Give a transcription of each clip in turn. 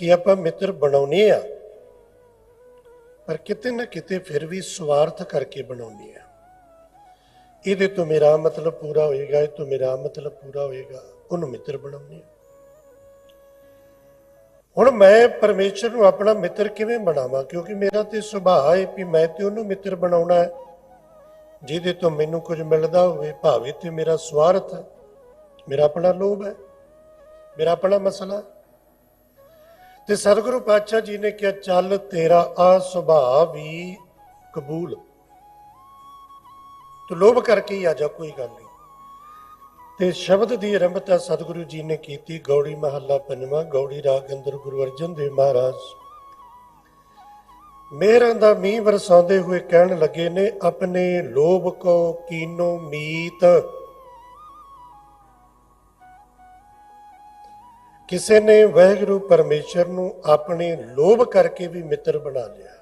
ਕਿ ਆਪਾਂ ਮਿੱਤਰ ਬਣਾਉਨੇ ਆ, ਪਰ ਕਿਤੇ ਨਾ ਕਿਤੇ ਫਿਰ ਵੀ ਸਵਾਰਥ ਕਰਕੇ ਬਣਾਉਨੇ ਆ। ਇਹਦੇ ਤੋਂ ਮੇਰਾ ਮਤਲਬ ਪੂਰਾ ਹੋਏਗਾ, ਇਹ ਤੋਂ ਮੇਰਾ ਮਤਲਬ ਪੂਰਾ ਹੋਏਗਾ, ਉਹਨੂੰ ਮਿੱਤਰ ਬਣਾਉਨੇ ਆ। ਹੁਣ ਮੈਂ ਪਰਮੇਸ਼ਰ ਨੂੰ ਆਪਣਾ ਮਿੱਤਰ ਕਿਵੇਂ ਬਣਾਵਾਂ? ਕਿਉਂਕਿ ਮੇਰਾ ਤੇ ਸੁਭਾਅ ਹੈ ਕਿ ਮੈਂ ਤੇ ਉਹਨੂੰ ਮਿੱਤਰ ਬਣਾਉਣਾ ਹੈ। ਜਿਹਦੇ ਤੋਂ ਮੈਨੂੰ ਕੁਝ ਮਿਲਦਾ ਹੋਵੇ, ਭਾਵੇਂ ਤੇ ਮੇਰਾ ਸਵਾਰਥ ਹੈ, ਮੇਰਾ ਆਪਣਾ ਲੋਭ ਹੈ, ਮੇਰਾ ਆਪਣਾ ਮਸਲਾ ਹੈ। ਤੇ ਸਤਿਗੁਰੂ ਪਾਤਸ਼ਾਹ ਜੀ ਨੇ ਕਿਹਾ, ਚੱਲ ਤੇਰਾ ਆ ਸੁਭਾਅ ਵੀ ਕਬੂਲ। ਤੂੰ ਲੋਭ ਕਰਕੇ ਹੀ ਆ ਜਾ, ਕੋਈ ਗੱਲ ਨਹੀਂ। ਤੇ ਸ਼ਬਦ ਦੀ ਆਰੰਭਤਾ ਸਤਿਗੁਰੂ ਜੀ ਨੇ ਕੀਤੀ, ਗੌੜੀ ਮਹੱਲਾ ਪੰਜਵਾਂ, ਗੌੜੀ ਰਾਗ ਅੰਦਰ ਗੁਰੂ ਅਰਜਨ ਦੇਵ ਮਹਾਰਾਜ। ਮੇਰਾਂ ਦਾ ਮੀਂਹ ਵਰਸਾਉਂਦੇ ਹੋਏ ਕਹਿਣ ਲੱਗੇ ਨੇ, ਆਪਣੇ ਲੋਭ ਕੋ ਕੀਨੋ ਮੀਤ। ਕਿਸੇ ਨੇ ਵਾਹਿਗੁਰੂ ਪਰਮੇਸ਼ਰ ਨੂੰ ਆਪਣੇ ਲੋਭ ਕਰਕੇ ਵੀ ਮਿੱਤਰ ਬਣਾ ਲਿਆ।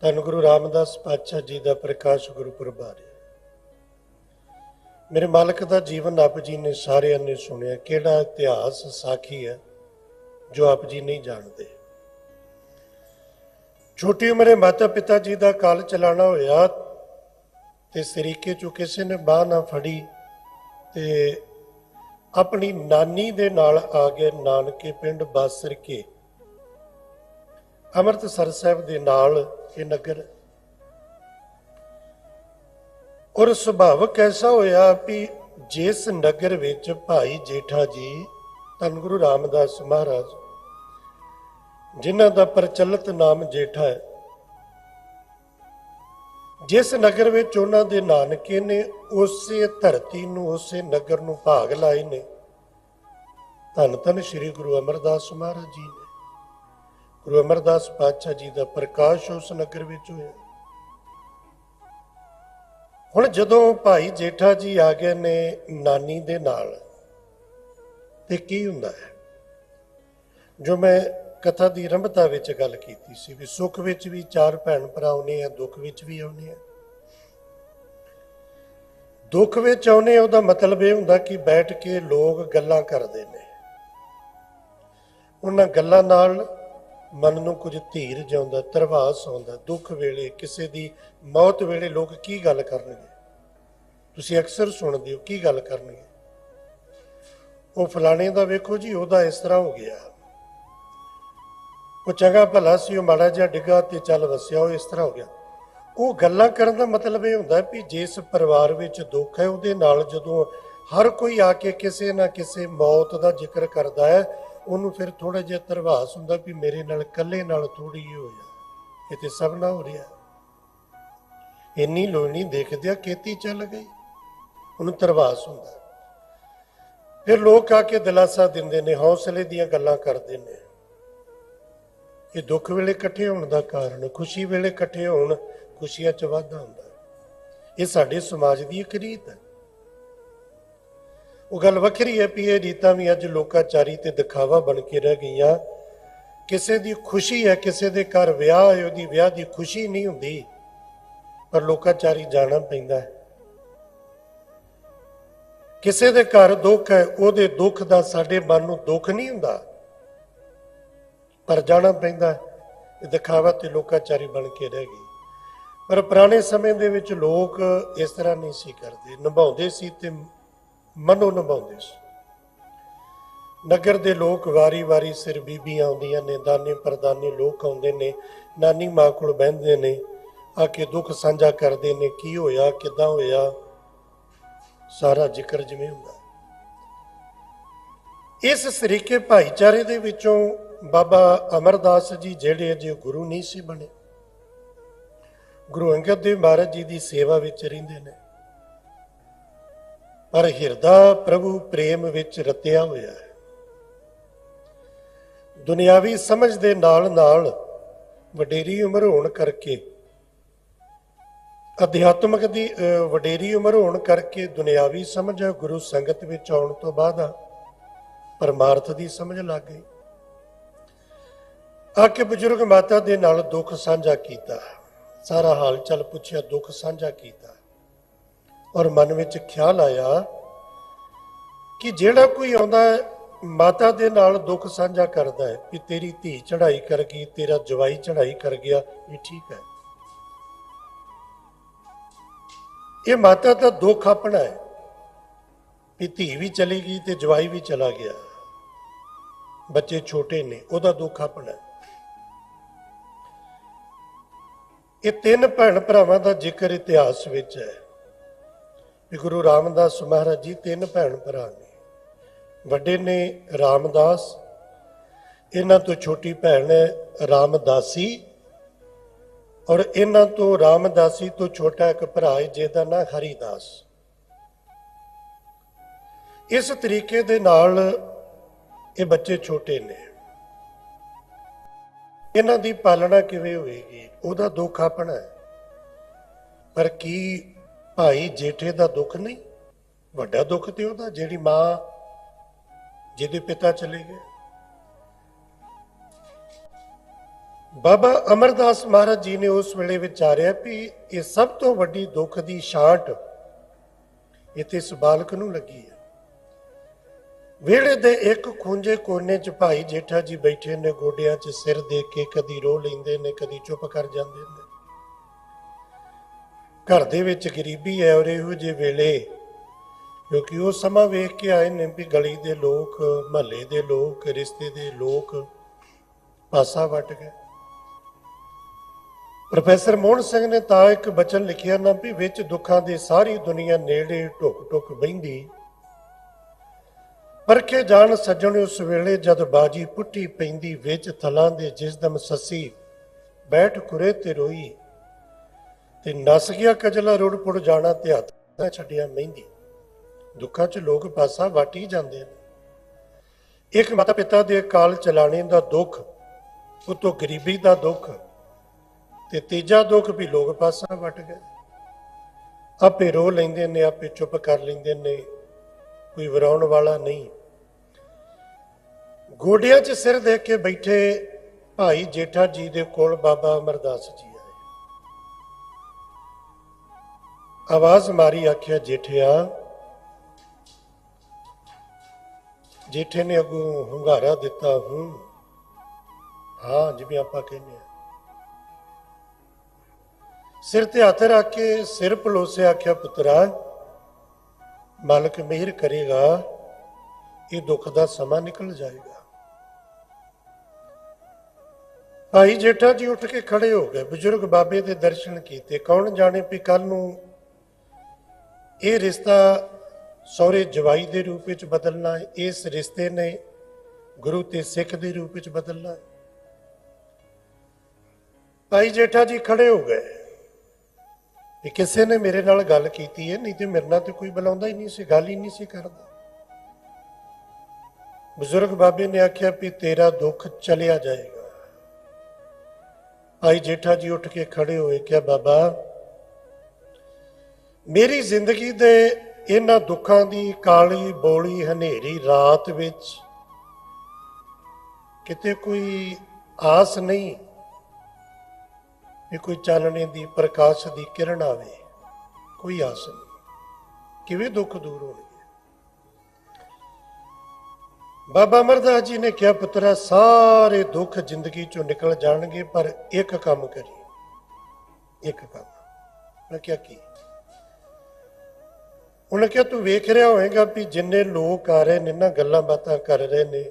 ਧੰਨ ਗੁਰੂ ਰਾਮਦਾਸ ਪਾਤਸ਼ਾਹ ਜੀ ਦਾ ਪ੍ਰਕਾਸ਼ ਗੁਰਪੁਰਬ ਆ ਮੇਰੇ ਮਾਲਕ ਦਾ ਜੀਵਨ ਆਪ ਜੀ ਨੇ ਸਾਰਿਆਂ ਨੇ ਸੁਣਿਆ। ਕਿਹੜਾ ਇਤਿਹਾਸ ਸਾਖੀ ਹੈ ਜੋ ਆਪ ਜੀ ਨਹੀਂ ਜਾਣਦੇ? ਛੋਟੀ ਉਮਰੇ ਮਾਤਾ ਪਿਤਾ ਜੀ ਦਾ ਕਾਲ ਚਲਾਣਾ ਹੋਇਆ ਤੇ ਸਰੀਕੇ ਚੋਂ ਕਿਸੇ ਨੇ ਬਾਹ ਨਾ ਫੜੀ ਤੇ ਆਪਣੀ ਨਾਨੀ ਦੇ ਨਾਲ ਆ ਗਏ ਨਾਨਕੇ ਪਿੰਡ ਬਾਸਰ ਕੇ। ਅੰਮ੍ਰਿਤਸਰ ਸਾਹਿਬ ਦੇ ਨਾਲ ਇਹ ਨਗਰ। ਔਰ ਸੁਭਾਵਕ ਐਸਾ ਹੋਇਆ ਵੀ ਜਿਸ ਨਗਰ ਵਿੱਚ ਭਾਈ ਜੇਠਾ ਜੀ ਧੰਨ ਗੁਰੂ ਰਾਮਦਾਸ ਮਹਾਰਾਜ, ਜਿਨ੍ਹਾਂ ਦਾ ਪ੍ਰਚਲਿਤ ਨਾਮ ਜੇਠਾ ਹੈ ਜਿਸ ਨਗਰ ਵਿੱਚ ਉਹਨਾਂ ਦੇ ਨਾਨਕੇ ਨੇ, ਉਸੇ ਧਰਤੀ ਨੂੰ, ਉਸੇ ਨਗਰ ਨੂੰ ਭਾਗ ਲਾਏ ਨੇ। ਧੰਨ ਧੰਨ ਸ੍ਰੀ ਗੁਰੂ ਅਮਰਦਾਸ ਮਹਾਰਾਜ ਜੀ ਨੇ। ਗੁਰੂ ਅਮਰਦਾਸ ਪਾਤਸ਼ਾਹ ਜੀ ਦਾ ਪ੍ਰਕਾਸ਼ ਉਸ ਨਗਰ ਵਿੱਚ ਹੋਇਆ। ਹੁਣ ਜਦੋਂ ਭਾਈ ਜੇਠਾ ਜੀ ਆ ਗਏ ਨੇ ਨਾਨੀ ਦੇ ਨਾਲ, ਤੇ ਕੀ ਹੁੰਦਾ ਹੈ? ਜੋ ਮੈਂ ਕਥਾ ਦੀ ਰੰਭਤਾ ਵਿੱਚ ਗੱਲ ਕੀਤੀ ਸੀ ਵੀ ਸੁੱਖ ਵਿੱਚ ਵੀ ਚਾਰ ਭੈਣ ਭਰਾ ਆਉਨੇ ਆ, ਦੁੱਖ ਵਿੱਚ ਵੀ ਆਉਨੇ ਆ। ਦੁੱਖ ਵਿੱਚ ਆਉਨੇ ਉਹਦਾ ਮਤਲਬ ਇਹ ਹੁੰਦਾ ਕਿ ਬੈਠ ਕੇ ਲੋਕ ਗੱਲਾਂ ਕਰਦੇ ਨੇ। ਉਹਨਾਂ ਗੱਲਾਂ ਨਾਲ ਮਨ ਨੂੰ ਕੁਝ ਧੀਰ ਜਾਂਦਾ ਤਰਵਾਸ ਆਉਂਦਾ, ਦੁੱਖ ਵੇਲੇ ਕਿਸੇ ਦੀ ਮੌਤ ਵੇਲੇ ਲੋਕ ਕੀ ਗੱਲ ਕਰਨਗੇ? ਤੁਸੀਂ ਅਕਸਰ ਸੁਣਦੇ ਹੋ, ਕੀ ਗੱਲ ਕਰਨਗੇ? ਉਹ ਫਲਾਣੇ ਦਾ ਵੇਖੋ ਜੀ, ਉਹਦਾ ਇਸ ਤਰ੍ਹਾਂ ਹੋ ਗਿਆ। ਉਹ ਚੰਗਾ ਭਲਾ ਸੀ, ਉਹ ਮਾੜਾ ਜਿਹਾ ਡਿੱਗਾ ਤੇ ਚੱਲ ਵਸਿਆ, ਉਹ ਇਸ ਤਰ੍ਹਾਂ ਹੋ ਗਿਆ। ਉਹ ਗੱਲਾਂ ਕਰਨ ਦਾ ਮਤਲਬ ਇਹ ਹੁੰਦਾ ਵੀ ਜਿਸ ਪਰਿਵਾਰ ਵਿੱਚ ਦੁੱਖ ਹੈ, ਉਹਦੇ ਨਾਲ ਜਦੋਂ ਹਰ ਕੋਈ ਆ ਕੇ ਕਿਸੇ ਨਾ ਕਿਸੇ ਮੌਤ ਦਾ ਜ਼ਿਕਰ ਕਰਦਾ ਹੈ, ਉਹਨੂੰ ਫਿਰ ਥੋੜਾ ਜਿਹਾ ਤਰਵਾਸ ਹੁੰਦਾ ਵੀ ਮੇਰੇ ਨਾਲ ਇਕੱਲੇ ਨਾਲ ਥੋੜੀ ਹੀ ਹੋਇਆ ਇਹ ਤੇ ਸਭ ਨਾਲ ਹੋ ਰਿਹਾ ਇੰਨੀ ਲੋਣੀ ਦੇਖਦਿਆ ਕੀਤੀ ਚੱਲ ਗਈ। ਉਹਨੂੰ ਤਰਵਾਸ ਹੁੰਦਾ। ਫਿਰ ਲੋਕ ਆ ਕੇ ਦਿਲਾਸਾ ਦਿੰਦੇ ਨੇ, ਹੌਸਲੇ ਦੀਆਂ ਗੱਲਾਂ ਕਰਦੇ ਨੇ। ਇਹ ਦੁੱਖ ਵੇਲੇ ਇਕੱਠੇ ਹੋਣ ਦਾ ਕਾਰਨ, ਖੁਸ਼ੀ ਵੇਲੇ ਇਕੱਠੇ ਹੋਣ, ਖੁਸ਼ੀਆਂ ਚ ਵਾਧਾ ਹੁੰਦਾ। ਇਹ ਸਾਡੇ ਸਮਾਜ ਦੀ ਇੱਕ ਰੀਤ ਹੈ। ਉਹ ਗੱਲ ਵੱਖਰੀ ਹੈ ਵੀ ਇਹ ਰੀਤਾਂ ਵੀ ਅੱਜ ਲੋਕਾਚਾਰੀ ਤੇ ਦਿਖਾਵਾ ਬਣ ਕੇ ਰਹਿ ਗਈਆਂ। ਕਿਸੇ ਦੀ ਖੁਸ਼ੀ ਹੈ, ਕਿਸੇ ਦੇ ਘਰ ਵਿਆਹ ਹੈ, ਉਹਦੀ ਵਿਆਹ ਦੀ ਖੁਸ਼ੀ ਨਹੀਂ ਹੁੰਦੀ, ਪਰ ਲੋਕਾਚਾਰੀ ਜਾਣਾ ਪੈਂਦਾ ਹੈ। ਕਿਸੇ ਦੇ ਘਰ ਦੁੱਖ ਹੈ, ਉਹਦੇ ਦੁੱਖ ਦਾ ਸਾਡੇ ਮਨ ਨੂੰ ਦੁੱਖ ਨਹੀਂ ਹੁੰਦਾ। ਪਰ ਜਾਣਾ ਪੈਂਦਾ ਇਹ ਦਿਖਾਵਾ ਤੇ ਲੋਕਾਚਾਰੀ ਬਣ ਕੇ ਰਹਿ ਗਈ। ਪਰ ਪੁਰਾਣੇ ਸਮੇਂ ਦੇ ਵਿੱਚ ਲੋਕ ਇਸ ਤਰ੍ਹਾਂ ਨਹੀਂ ਸੀ ਕਰਦੇ। ਨਿਭਾਉਂਦੇ ਸੀ ਤੇ ਮਨੋਂ ਨਿਭਾਉਂਦੇ ਸੀ। ਨਗਰ ਦੇ ਲੋਕ ਵਾਰੀ-ਵਾਰੀ ਸਿਰ ਬੀਬੀਆਂ ਆਉਂਦੀਆਂ ਨੇ, ਦਾਨੇ ਪਰਦਾਨੇ ਲੋਕ ਆਉਂਦੇ ਨੇ, ਨਾਨੀ ਮਾਂ ਕੋਲ ਬਹਿੰਦੇ ਨੇ, ਆ ਕੇ ਦੁੱਖ ਸਾਂਝਾ ਕਰਦੇ ਨੇ, ਕੀ ਹੋਇਆ, ਕਿਦਾਂ ਹੋਇਆ, ਸਾਰਾ ਜ਼ਿਕਰ ਜਿਵੇਂ ਹੁੰਦਾ। ਇਸ ਸਰੀਕੇ ਭਾਈਚਾਰੇ ਦੇ ਵਿੱਚੋਂ ਬਾਬਾ ਅਮਰਦਾਸ ਜੀ ਜਿਹੜੇ ਅਜੇ ਗੁਰੂ ਨਹੀਂ ਸੀ ਬਣੇ। ਗੁਰੂ ਅੰਗਦ ਦੇਵ ਮਹਾਰਾਜ ਜੀ ਦੀ ਸੇਵਾ ਵਿੱਚ ਰਹਿੰਦੇ ਨੇ। ਪਰ ਹਿਰਦਾ ਪ੍ਰਭੂ ਪ੍ਰੇਮ ਵਿੱਚ ਰਤਿਆ ਹੋਇਆ ਹੈ। ਦੁਨਿਆਵੀ ਸਮਝ ਦੇ ਨਾਲ ਨਾਲ ਵਡੇਰੀ ਉਮਰ ਹੋਣ ਕਰਕੇ ਅਧਿਆਤਮਕ ਦੀ ਅਹ, ਵਡੇਰੀ ਉਮਰ ਹੋਣ ਕਰਕੇ ਦੁਨਿਆਵੀ ਸਮਝ ਗੁਰੂ ਸੰਗਤ ਵਿੱਚ ਆਉਣ ਤੋਂ ਬਾਅਦ ਪਰਮਾਰਥ ਦੀ ਸਮਝ ਲੱਗ ਗਈ। ਆ ਕੇ ਬਜ਼ੁਰਗ ਮਾਤਾ ਦੇ ਨਾਲ ਦੁੱਖ ਸਾਂਝਾ ਕੀਤਾ। ਸਾਰਾ ਹਾਲ ਚਾਲ ਪੁੱਛਿਆ, ਦੁੱਖ ਸਾਂਝਾ ਕੀਤਾ। ਔਰ ਮਨ ਵਿੱਚ ਖਿਆਲ ਆਇਆ ਕਿ ਜਿਹੜਾ ਕੋਈ ਆਉਂਦਾ ਮਾਤਾ ਦੇ ਨਾਲ ਦੁੱਖ ਸਾਂਝਾ ਕਰਦਾ ਹੈ ਕਿ ਤੇਰੀ ਧੀ ਚੜਾਈ ਕਰ ਗਈ, ਤੇਰਾ ਜਵਾਈ ਚੜਾਈ ਕਰ ਗਿਆ, ਇਹ ਠੀਕ ਹੈ। ਇਹ ਮਾਤਾ ਦਾ ਦੁੱਖ ਆਪਣਾ ਹੈ ਕਿ ਧੀ ਵੀ ਚਲੀ ਗਈ ਤੇ ਜਵਾਈ ਵੀ ਚਲਾ ਗਿਆ। ਬੱਚੇ ਛੋਟੇ ਨੇ, ਉਹਦਾ ਦੁੱਖ ਆਪਣਾ ਹੈ। ਇਹ ਤਿੰਨ ਭੈਣ ਭਰਾਵਾਂ ਦਾ ਜ਼ਿਕਰ ਇਤਿਹਾਸ ਵਿੱਚ ਹੈ। ਵੀ ਗੁਰੂ ਰਾਮਦਾਸ ਮਹਾਰਾਜ ਜੀ ਤਿੰਨ ਭੈਣ ਭਰਾ ਨੇ। ਵੱਡੇ ਨੇ ਰਾਮਦਾਸ, ਇਹਨਾਂ ਤੋਂ ਛੋਟੀ ਭੈਣ ਹੈ ਰਾਮਦਾਸੀ ਔਰ ਇਹਨਾਂ ਤੋਂ ਰਾਮਦਾਸੀ ਤੋਂ ਛੋਟਾ ਇੱਕ ਭਰਾ ਹੈ ਜਿਹਦਾ ਨਾਂ ਹਰੀਦਾਸ। ਇਸ ਤਰੀਕੇ ਦੇ ਨਾਲ ਇਹ ਬੱਚੇ ਛੋਟੇ ਨੇ। ਇਹਨਾਂ ਦੀ ਪਾਲਣਾ ਕਿਵੇਂ ਹੋਏਗੀ? ਉਹਦਾ ਦੁੱਖ ਆਪਣਾ ਹੈ। ਪਰ ਕੀ ਭਾਈ ਜੇਠੇ ਦਾ ਦੁੱਖ ਨਹੀਂ? ਵੱਡਾ ਦੁੱਖ ਤੇ ਉਹਦਾ, ਜਿਹੜੀ ਮਾਂ ਜਿਹਦੇ ਪਿਤਾ ਚਲੇ ਗਏ। ਬਾਬਾ ਅਮਰਦਾਸ ਮਹਾਰਾਜ ਜੀ ਨੇ ਉਸ ਵੇਲੇ ਵਿਚਾਰਿਆ ਵੀ ਇਹ ਸਭ ਤੋਂ ਵੱਡੀ ਦੁੱਖ ਦੀ ਛਾਂਟ ਇੱਥੇ ਇਸ ਬਾਲਕ ਨੂੰ ਲੱਗੀ ਵਿਹੜੇ ਦੇ ਇੱਕ ਖੁੰਝੇ ਕੋਨੇ 'ਚ ਭਾਈ ਜੇਠਾ ਜੀ ਬੈਠੇ ਨੇ, ਗੋਡਿਆਂ 'ਚ ਸਿਰ ਦੇ ਕੇ ਕਦੀ ਰੋ ਲੈਂਦੇ ਨੇ, ਕਦੀ ਚੁੱਪ ਕਰ ਜਾਂਦੇ ਨੇ। ਘਰ ਦੇ ਵਿੱਚ ਗਰੀਬੀ ਹੈ ਔਰ ਇਹੋ ਜਿਹੇ ਵੇਲੇ, ਕਿਉਂਕਿ ਉਹ ਸਮਾਂ ਵੇਖ ਕੇ ਆਏ ਨੇ ਵੀ ਗਲੀ ਦੇ ਲੋਕ, ਮਹੱਲੇ ਦੇ ਲੋਕ, ਰਿਸ਼ਤੇ ਦੇ ਲੋਕ ਪਾਸਾ ਵਟ ਗਏ। ਪ੍ਰੋਫੈਸਰ ਮੋਹਨ ਸਿੰਘ ਨੇ ਤਾਂ ਇੱਕ ਬਚਨ ਲਿਖਿਆ ਨਾ ਵੀ ਵਿੱਚ ਦੁੱਖਾਂ ਦੀ ਸਾਰੀ ਦੁਨੀਆ ਨੇੜੇ ਢੁੱਕ ਢੁੱਕ ਬਹਿੰਦੀ ਪਰਖੇ ਜਾਣ ਸੱਜਣ ਉਸ ਵੇਲੇ ਜਦ ਬਾਜੀ ਪੁੱਟੀ ਪੈਂਦੀ ਵਿੱਚ ਥਲਾਂ ਦੇ ਜਿਸ ਦਮ ਸੱਸੀ ਬੈਠ ਕੁਰੇ ਤੇ ਰੋਈ। ਤੇ ਨਸ ਗਿਆ ਕਜਲਾ ਰੁੜ ਪੁੜ ਜਾਣਾ ਤੇ ਹੱਥ ਨਾ ਛੱਡਿਆ ਮਹਿੰਦੀ। ਦੁੱਖਾਂ 'ਚ ਲੋਕ ਪਾਸਾ ਵਾਟੀ ਜਾਂਦੇ ਨੇ ਇੱਕ ਮਾਤਾ ਪਿਤਾ ਦੇ ਕਾਲ ਚਲਾਣੇ ਦਾ ਦੁੱਖ, ਉਤੋਂ ਗਰੀਬੀ ਦਾ ਦੁੱਖ ਤੇ ਤੀਜਾ ਦੁੱਖ ਵੀ ਲੋਕ ਪਾਸਾ ਵਟ ਗਏ। ਆਪੇ ਰੋ ਲੈਂਦੇ ਨੇ, ਆਪੇ ਚੁੱਪ ਕਰ ਲੈਂਦੇ ਨੇ। ਕੋਈ ਵਰਾਉਣ ਵਾਲਾ ਨਹੀਂ। ਗੋਡਿਆਂ 'ਚ ਸਿਰ ਦੇ ਕੇ ਬੈਠੇ ਭਾਈ ਜੇਠਾ ਜੀ ਦੇ ਕੋਲ ਬਾਬਾ ਅਮਰਦਾਸ ਜੀ ਆਏ। ਆਵਾਜ਼ ਮਾਰੀ ਆਖਿਆ, ਜੇਠਿਆ, ਜੇਠੇ ਨੇ ਅਗੂ ਹੁੰਗਾਰਾ ਦਿੱਤਾ ਹੂੰ। ਹਾਂ, ਜਿਵੇਂ ਆਪਾਂ ਕਹਿੰਦੇ ਆ ਸਿਰ ਤੇ ਹੱਥ ਰੱਖ ਕੇ ਸਿਰ ਪਲੋਸੇ ਆਖਿਆ, ਪੁੱਤਰਾ ਮਾਲਕ ਮਿਹਰ ਕਰੇਗਾ, ਇਹ ਦੁੱਖ ਦਾ ਸਮਾਂ ਨਿਕਲ ਜਾਏਗਾ। ਭਾਈ ਜੇਠਾ ਜੀ ਉੱਠ ਕੇ ਖੜੇ ਹੋ ਗਏ। ਬਜ਼ੁਰਗ ਬਾਬੇ ਦੇ ਦਰਸ਼ਨ ਕੀਤੇ। ਕੌਣ ਜਾਣੇ ਵੀ ਕੱਲ ਨੂੰ ਇਹ ਰਿਸ਼ਤਾ ਸਹੁਰੇ ਜਵਾਈ ਦੇ ਰੂਪ ਵਿੱਚ ਬਦਲਣਾ ਇਸ ਰਿਸ਼ਤੇ ਨੇ ਗੁਰੂ ਤੇ ਸਿੱਖ ਦੇ ਰੂਪ ਵਿੱਚ ਬਦਲਣਾ ਭਾਈ ਜੇਠਾ ਜੀ ਖੜੇ ਹੋ ਗਏ। ਵੀ ਕਿਸੇ ਨੇ ਮੇਰੇ ਨਾਲ ਗੱਲ ਕੀਤੀ ਹੈ, ਨਹੀਂ ਤੇ ਮੇਰੇ ਨਾਲ ਤੇ ਕੋਈ ਬੁਲਾਉਂਦਾ ਹੀ ਨਹੀਂ ਸੀ, ਗੱਲ ਹੀ ਨਹੀਂ ਸੀ ਕਰਦਾ। ਬਜ਼ੁਰਗ ਬਾਬੇ ਨੇ ਆਖਿਆ ਵੀ ਤੇਰਾ ਦੁੱਖ ਚਲਿਆ ਜਾਏਗਾ। ਭਾਈ ਜੇਠਾ ਜੀ ਉੱਠ ਕੇ ਖੜੇ ਹੋਏ, ਕਿਹਾ, ਬਾਬਾ, ਮੇਰੀ ਜ਼ਿੰਦਗੀ ਦੇ ਇਹਨਾਂ ਦੁੱਖਾਂ ਦੀ ਕਾਲੀ ਬੋਲੀ ਹਨੇਰੀ ਰਾਤ ਵਿੱਚ ਕਿਤੇ ਕੋਈ ਆਸ ਨਹੀਂ। ਵੀ ਕੋਈ ਚਾਨਣੇ ਦੀ, ਪ੍ਰਕਾਸ਼ ਦੀ ਕਿਰਨ ਆਵੇ, ਕੋਈ ਆਸ ਨਹੀਂ। ਕਿਵੇਂ ਦੁੱਖ ਦੂਰ ਹੋਣਗੇ? ਬਾਬਾ ਅਮਰਦਾਸ ਜੀ ਨੇ ਕਿਹਾ, ਪੁੱਤਰਾ, ਸਾਰੇ ਦੁੱਖ ਜ਼ਿੰਦਗੀ ਚੋਂ ਨਿਕਲ ਜਾਣਗੇ, ਪਰ ਇੱਕ ਕੰਮ ਕਰੀ ਇੱਕ ਕੰਮ। ਮੈਂ ਕਿਹਾ, ਕੀ? ਉਹਨੇ ਕਿਹਾ, ਤੂੰ ਵੇਖ ਰਿਹਾ ਹੋਵੇਗਾ ਵੀ ਜਿੰਨੇ ਲੋਕ ਆ ਰਹੇ ਨੇ ਨਾ ਗੱਲਾਂ ਬਾਤਾਂ ਕਰ ਰਹੇ ਨੇ,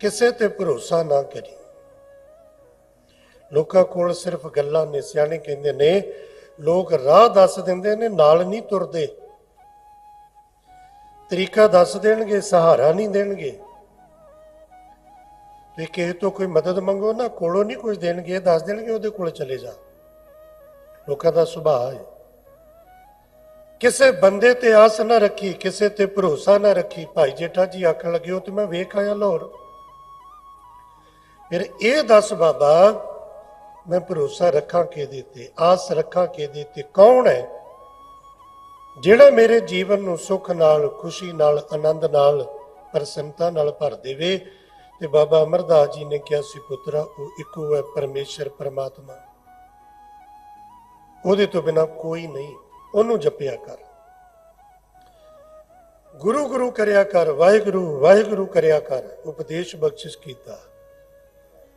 ਕਿਸੇ ਤੇ ਭਰੋਸਾ ਨਾ ਕਰੀ ਲੋਕਾਂ ਕੋਲ ਸਿਰਫ ਗੱਲਾਂ ਨੇ, ਸਿਆਣੇ ਕਹਿੰਦੇ ਨੇ, ਲੋਕ ਰਾਹ ਦੱਸ ਦਿੰਦੇ ਨੇ, ਨਾਲ ਨਹੀਂ ਤੁਰਦੇ। ਤਰੀਕਾ ਦੱਸ ਦੇਣਗੇ, ਸਹਾਰਾ ਨਹੀਂ ਦੇਣਗੇ। ਤੇ ਕਿਸੇ ਤੋਂ ਕੋਈ ਮਦਦ ਮੰਗੋ ਨਾ ਕੋਲੋਂ ਨਹੀਂ ਕੁਝ ਦੇਣਗੇ ਦੱਸ ਦੇਣਗੇ, ਉਹਦੇ ਕੋਲ ਚਲੇ ਜਾ। ਲੋਕਾਂ ਦਾ ਸੁਭਾਅ ਹੈ। ਕਿਸੇ ਬੰਦੇ ਤੇ ਆਸ ਨਾ ਰੱਖੀ, ਕਿਸੇ ਤੇ ਭਰੋਸਾ ਨਾ ਰੱਖੀ, ਭਾਈ ਜੇਠਾ ਜੀ ਆਖਣ ਲੱਗੇ, ਉਹ ਤੇ ਮੈਂ ਵੇਖ ਆਇਆ ਲਾਹੌਰ। ਫਿਰ ਇਹ ਦੱਸ ਬਾਬਾ ਮੈਂ ਭਰੋਸਾ ਰੱਖਾਂ ਕਿਹਦੇ ਤੇ, ਆਸ ਰੱਖਾਂ ਕਿਹਦੇ ਤੇ ਕੌਣ ਹੈ? ਜਿਹੜਾ ਮੇਰੇ ਜੀਵਨ ਨੂੰ ਸੁੱਖ ਨਾਲ, ਖੁਸ਼ੀ ਨਾਲ, ਆਨੰਦ ਨਾਲ, ਪ੍ਰਸੰਨਤਾ ਨਾਲ ਭਰ ਦੇਵੇ, ਤੇ ਬਾਬਾ ਅਮਰਦਾਸ ਜੀ ਨੇ ਕਿਹਾ ਸੀ, ਪੁੱਤਰਾ, ਉਹ ਇੱਕੋ ਹੈ ਪਰਮੇਸ਼ਰ, ਪਰਮਾਤਮਾ। ਉਹਦੇ ਤੋਂ ਬਿਨਾ ਕੋਈ ਨਹੀਂ, ਉਹਨੂੰ ਜਪਿਆ ਕਰ। ਗੁਰੂ ਗੁਰੂ ਕਰਿਆ ਕਰ, ਵਾਹਿਗੁਰੂ ਵਾਹਿਗੁਰੂ ਕਰਿਆ ਕਰ, ਉਪਦੇਸ਼ ਬਖਸ਼ਿਸ਼ ਕੀਤਾ।